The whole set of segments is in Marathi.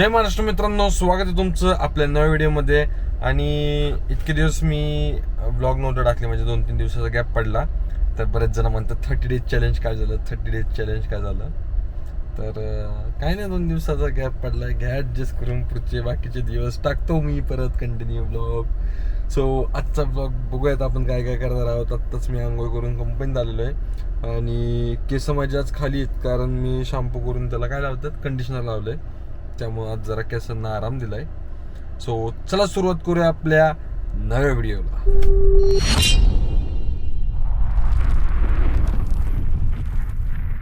जय महाराष्ट्र मित्रांनो स्वागत आहे तुमचं आपल्या नव्या व्हिडिओमध्ये. आणि इतके दिवस मी ब्लॉग नव्हतं टाकले म्हणजे दोन तीन दिवसाचा गॅप पडला. तर बरेच जण म्हणतात थर्टी डेज चॅलेंज काय झालं? थर्टी डेज चॅलेंज काय झालं? तर काय काही नाही दोन दिवसाचा गॅप पडला. घ्या ॲडजस्ट करून पुढचे बाकीचे दिवस टाकतो मी परत कंटिन्यू ब्लॉग सो आजचा ब्लॉग बघूयात आपण काय काय करणार आहोत. आत्ताच मी आंघोळ करून कंपनीत आलेलो आहे. आणि केस आज खाली आहेत कारण मी शॅम्पू करून त्याला काय लावतात? कंडिशनर लावलं आहे त्यामुळे आज जरा केसांना आराम दिलाय. सो चला सुरुवात करूया आपल्या नव्या व्हिडिओला.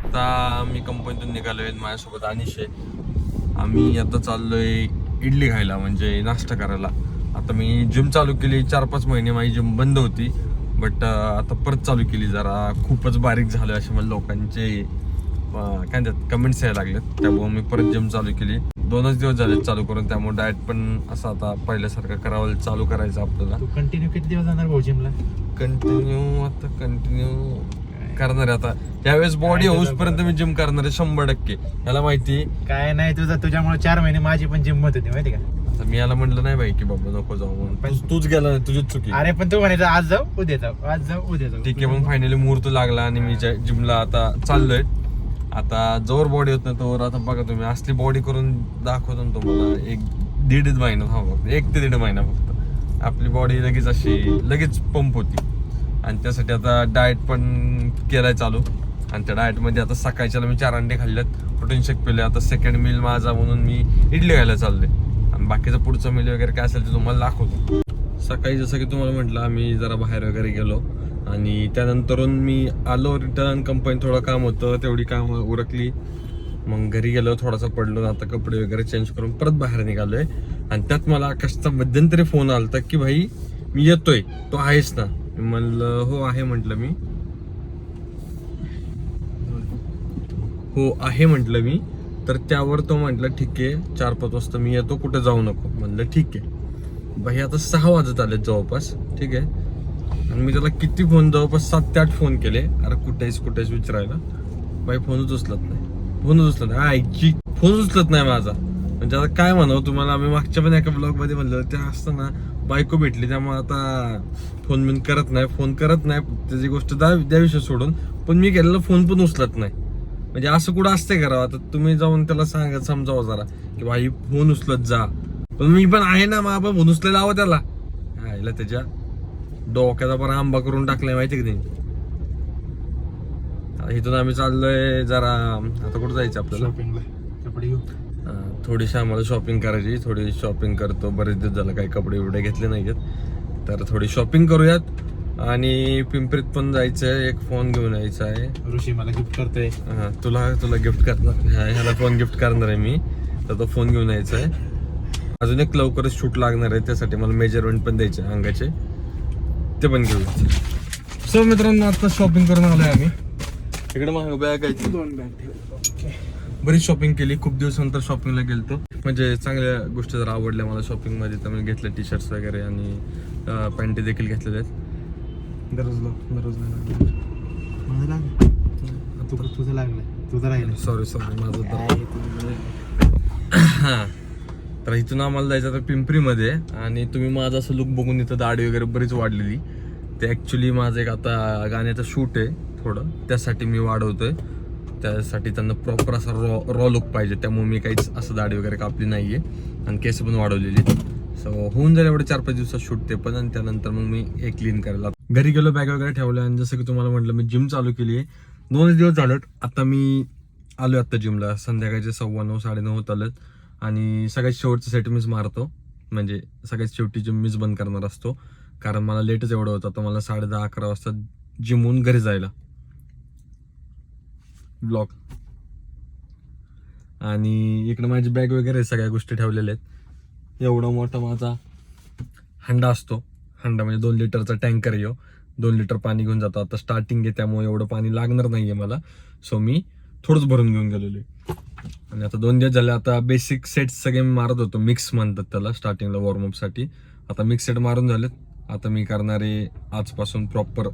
आता मी कंपनीतून निघालोय माझ्यासोबत अनिश आहे. आम्ही आता चाललोय इडली खायला म्हणजे नाश्ता करायला. आता मी जिम चालू केली चार पाच महिने माझी जिम बंद होती. बट आता परत चालू केली जरा खूपच बारीक झालं असे मला लोकांचे काय म्हणतात कमेंट्स यायला लागलेत. त्यामुळे मी परत जिम चालू केली. दोनच दिवस झाले चालू करून त्यामुळे डाएट पण असं आता पहिल्यासारखं करावं चालू करायचं आपल्याला. कंटिन्यू किती दिवस जाणार भाऊ जिमला कंटिन्यू आता कंटिन्यू करणार आता. यावेळेस बॉडी तुझं पर्यंत मी जिम करणार आहे शंभर टक्के. याला माहिती काय नाही तुझं तुझ्यामुळे चार महिने माझी पण जिम होत होती माहिती का? आता मी याला म्हटलं नाही बाई की बाबा नको जाऊ म्हणून. पण- तूच- तूच गेला नाही तुझीच चुकी. अरे पण तू म्हणायचं आज जाऊ उद्या जाऊ आज जाऊ उद्या जाऊ. ठीक आहे मग फायनली मुहूर्त लागला आणि मी जिमला आता चाललोय. आता जोर बॉडी होत नाही तोवर आता बघा तुम्ही असली बॉडी करून दाखवतो ना तुम्हाला एक दीड महिना हा फक्त. एक ते दीड महिना फक्त. आपली बॉडी लगेच अशी लगेच पंप होती. आणि त्यासाठी आता डाएट पण केलाय चालू. आणि त्या डाएटमध्ये आता सकाळच्याला मी चार अंडे खाल्लेत. प्रोटीन शेक पिले. आता सेकंड मिल माझा म्हणून मी इडली खायला चाललोय आणि बाकीचं पुढचं मिल वगैरे काय असेल ते तुम्हाला दाखवतो. सकाळी जसं की तुम्हाला म्हटलं आम्ही जरा बाहेर वगैरे गेलो. आणि त्यानंतरून मी आलो रिटर्न कंपनी थोडं काम होतं तेवढी काम उरकली. मग घरी गेलो थोडासा पडलो आता कपडे वगैरे चेंज करून परत बाहेर निघालोय. आणि त्यात मला आकाशचा मध्यंतरी फोन आलता की भाई मी येतोय तो आहेस ना? म्हणलं हो आहे म्हटलं मी. हो आहे म्हटलं मी. तर त्यावर तो म्हटलं ठीक आहे चार पाच वाजता मी येतो कुठे जाऊ नको. म्हणलं ठीक आहे. भाई आता सहा वाजत आले जवळपास. ठीक आहे. मी त्याला किती फोन जवळपास सात ते आठ फोन केले. अरे कुठेच कुठेच विचारायला. बाई फोनच उचलत नाही. फोनच उचलत नाही. आईची फोन उचलत नाही माझा. म्हणजे आता काय म्हणावं तुम्हाला? आम्ही मागच्या पण एका ब्लॉगमध्ये म्हणलं ते असताना बायको भेटली त्यामुळे आता फोन बिन करत नाही फोन करत नाही. त्याची गोष्ट द्या द्या विषय सोडून. पण मी केलेला फोन पण उचलत नाही. म्हणजे असं कुठं असते करावं आता तुम्ही जाऊन त्याला सांगा समजावं जरा. की भाई फोन उचलत जा. पण मी पण आहे ना मग. आपण फोन उचलायला हवं त्याला. आईला त्याच्या डोक्याचा पण आंबा करून टाकलाय माहिती का त्यांनी इथून आम्ही चाललोय जरा आता कुठं जायचं आपल्याला? थोडीशी आम्हाला शॉपिंग करायची थोडी शॉपिंग करतो. बरेच दिवस झालं काही कपडे बिपडे घेतले नाहीत तर थोडी शॉपिंग करूयात. आणि पिंपरीत पण जायचंय एक फोन घेऊन यायचा आहे. ऋषी मला गिफ्ट करतोय. हा, तुला तुला गिफ्ट करणार ह्या- ह्याला फोन गिफ्ट करणार आहे मी. तर तो फोन घेऊन यायचा आहे अजून एक लवकरच शूट लागणार आहे त्यासाठी मला मेजरमेंट पण द्यायचे आहे अंगाचे. ते पण घेऊ सो मित्रांनो आता शॉपिंग करून आलोय आम्ही. इकडे मग बॅग आहे दोन बॅग बरीच शॉपिंग केली. खूप दिवसानंतर शॉपिंगला गेलतो. म्हणजे चांगल्या गोष्टी जर आवडल्या मला शॉपिंगमध्ये तर मी घेतले टी शर्ट्स वगैरे आणि पॅन्टी देखील घेतलेले आहेत. दररोज दररोज तुझं लागलं. तुझं राहिलं सॉरी सॉरी माझं हा. तर इथून आम्हाला जायचं तर पिंपरीमध्ये. आणि तुम्ही माझं असं लुक बघून इथं दाढी वगैरे बरीच वाढलेली. ते ॲक्च्युली माझं एक आता गाण्याचं शूट आहे थोडं. त्यासाठी मी वाढवतोय. त्यासाठी त्यांना प्रॉपर असा रॉ रॉ लुक पाहिजे. त्यामुळे मी काहीच असं दाढी वगैरे कापली नाही आहे आणि केस पण वाढवलेली. सो होऊन जाईल एवढे चार पाच दिवसात शूट ते पण. आणि त्यानंतर मग मी एक क्लीन करायला घरी गेलो बॅग वगैरे ठेवलं. आणि जसं की तुम्हाला म्हटलं मी जिम चालू केली आहे. दोनच दिवस झालं. आता मी आलो आत्ता जिमला संध्याकाळचे सव्वा नऊ साडेनऊ होत आलं आणि सगळ्यात शेवटचं सेट मीच मारतो. म्हणजे सगळ्यात शेवटी जिम मीच बंद करणार असतो. कारण मला लेटच एवढं होतं. तर मला साडे दहा अकरा वाजता जिमहून घरी जायला. ब्लॉक आणि इकडे माझी बॅग वगैरे सगळ्या गोष्टी ठेवलेल्या आहेत. एवढा मोठा माझा हंडा असतो. हंडा म्हणजे दोन लिटरचा टँकर येऊ हो. दोन लिटर पाणी घेऊन जातो. आता स्टार्टिंग आहे त्यामुळे एवढं पाणी लागणार नाही आहे मला. सो मी थोडंच भरून घेऊन गेलेलो आहे. आणि आता दोन दिवस झाले आता बेसिक सेट सगळे मी मारत होतो. मिक्स म्हणतात त्याला स्टार्टिंगला वॉर्मअपसाठी. आता मिक्स सेट मारून झालेत. आता मी करणार आहे आजपासून प्रॉपर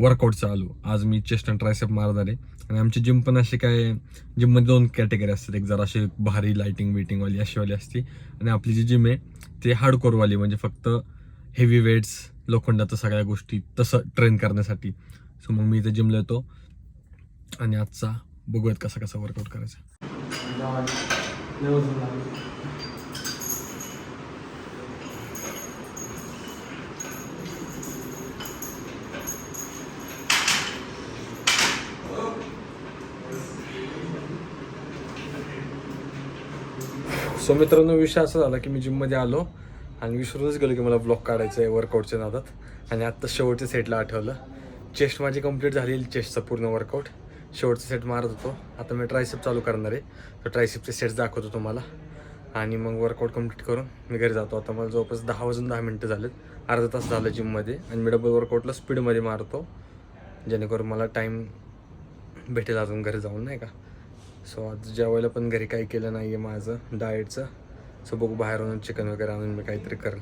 वर्कआउट चालू. आज मी चेस्ट अँड ट्रायसेप मारणार आहे. आणि आमची जिम पण अशी काय जिममध्ये दोन कॅटेगरी असतात. एक जरा अशी भारी लाइटिंग वेटिंगवाली अशीवाली असते. आणि आपली जी जिम आहे ते हार्डकोरवाली म्हणजे फक्त हेवी वेट्स लोखंडाचं सगळ्या गोष्टी तसं ट्रेन करण्यासाठी. सो मग मी इथे जिमला येतो. आणि आजचा बघूयात कसा कसा वर्कआउट करायचा. सो मित्रांनो विषय असा झाला की मी जिममध्ये आलो आणि विसरूनच गेलो की मला ब्लॉक काढायचं आहे वर्कआउटच्या नादात. आणि आत्ता शेवटच्या सेटला आठवलं. चेस्ट माझी कंप्लीट झाली चेस्टचं पूर्ण वर्कआउट शेवटचा सेट मारत होतो. आता मी ट्रायसिप चालू करणार आहे. तर ट्रायसिपचे सेट्स दाखवतो तुम्हाला. आणि मग वर्कआउट कंप्लीट करून मी घरी जातो. आता मला जवळपास दहा वाजून दहा मिनटं झालेत. अर्धा तास झालं जिममध्ये आणि मी डबल वर्कआउटला स्पीडमध्ये मारतो. जेणेकरून मला टाईम भेटेल अजून घरी जाऊन नाही का? सो आज जेवायला पण घरी काही केलं नाही आहे माझं डाएटचं सो बघू बाहेरून चिकन वगैरे आणून मी काहीतरी करेन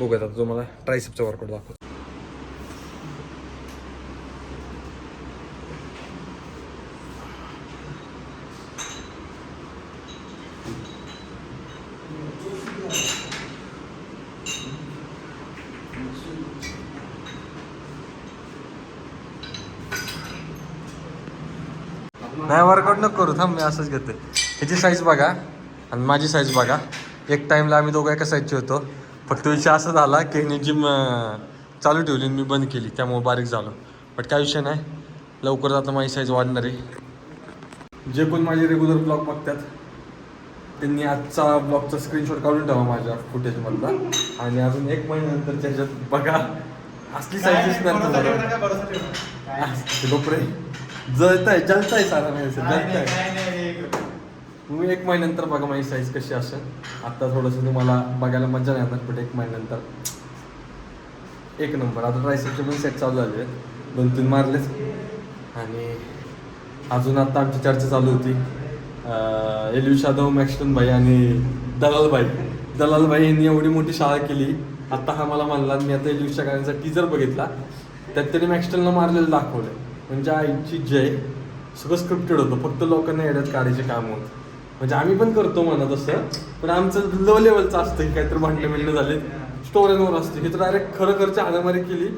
बघत आता तुम्हाला ट्रायसिपचा वर्कआउट दाखवतो. नाही वर्कआउट नको करू. थांब मी असंच घेते ह्याची साईज बघा. आणि माझी साईज बघा. एक टाईमला आम्ही दोघं एका साईजचे होतो. फक्त विषय असा झाला की ह्याने जिम चालू ठेवली आणि मी बंद केली. त्यामुळे बारीक झालो. बट काय विषय नाही. लवकर आता माझी साईज वाढणार आहे. जे कोण माझे रेग्युलर ब्लॉग बघतात त्यांनी आजचा ब्लॉगचा स्क्रीनशॉट काढून ठेवा माझ्या फुटेजमधला आणि अजून एक महिन्यानंतर त्याच्यात बघा. असली साईज दिसणार जळताय जळताय सारा महिन्याचं जळताय. तुम्ही एक महिन्यानंतर बघा माझी साईज कशी असेल. आता थोडंसं तुम्हाला बघायला मजा नाही येणार पण एक महिन्यानंतर एक नंबर आता ट्रायसेपचे पण सेट चालू झाले आहेत. दोन तीन मारलेच आणि अजून आता आमची चर्चा चालू होती. एलयू शादव मॅक्स्टन भाई आणि दलाल भाई. दलाल भाई यांनी एवढी मोठी शाळा केली. आता हा मला मानला मी आता एलयूच्या गाण्याचा टीजर बघितला. त्यात त्यांनी मॅक्स्टनला मारलेलं दाखवलं म्हणजे आईची जय. सगळं स्क्रिप्टेड होतं. फक्त लोकांना येड्यात काढायचे काम होत. म्हणजे आम्ही पण करतो म्हणा तसं. पण आमचं लो लेवलचं असतं की काहीतरी भांडणं बिंडणं झाले स्टोऱ्यांवर असते. हे तर डायरेक्ट खरं खरच्या हाणामारी केली.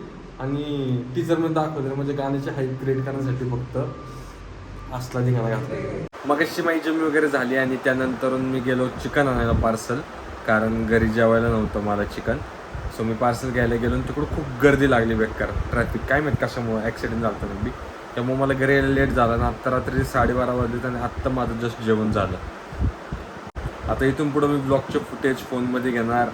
आणि टीचरमध्ये दाखवलं म्हणजे गाण्याची हाईट क्रिएट करण्यासाठी फक्त असला धिंगाणा घातला. मग अशी माझी जमी वगैरे झाली आणि त्यानंतर मी गेलो चिकन आणायला पार्सल कारण घरी जेवायला नव्हतं मला चिकन. सो मी पार्सल घ्यायला गेलो आणि तिकडं खूप गर्दी लागली बेकार. ट्रॅफिक काय माहीत कशामुळे? ॲक्सिडेंट झाला होता मी त्यामुळे मला घरी यायला लेट झाला आणि आत्ता रात्री साडेबारा वाजले आणि आत्ता माझं जस्ट जेवण झालं. आता इथून पुढं मी ब्लॉगचे फुटेज फोनमध्ये घेणार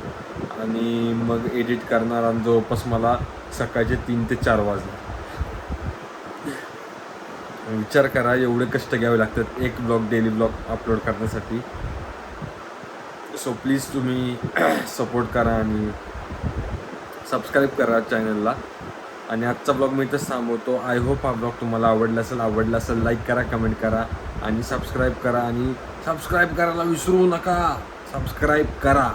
आणि मग एडिट करणार आणि जवळपास मला सकाळचे तीन ते चार वाजले. विचार करा एवढे कष्ट घ्यावे लागतात एक ब्लॉग डेली ब्लॉग अपलोड करण्यासाठी. सो प्लीज तुम्ही सपोर्ट करा आणि सबस्क्राईब करा चॅनलला आणि आजचा ब्लॉग मी इथंच थांबवतो. आय होप हा ब्लॉग तुम्हाला आवडला असेल आवडला असेल लाईक करा कमेंट करा आणि सबस्क्राईब करा. आणि सबस्क्राईब करायला विसरू नका. सबस्क्राईब करा.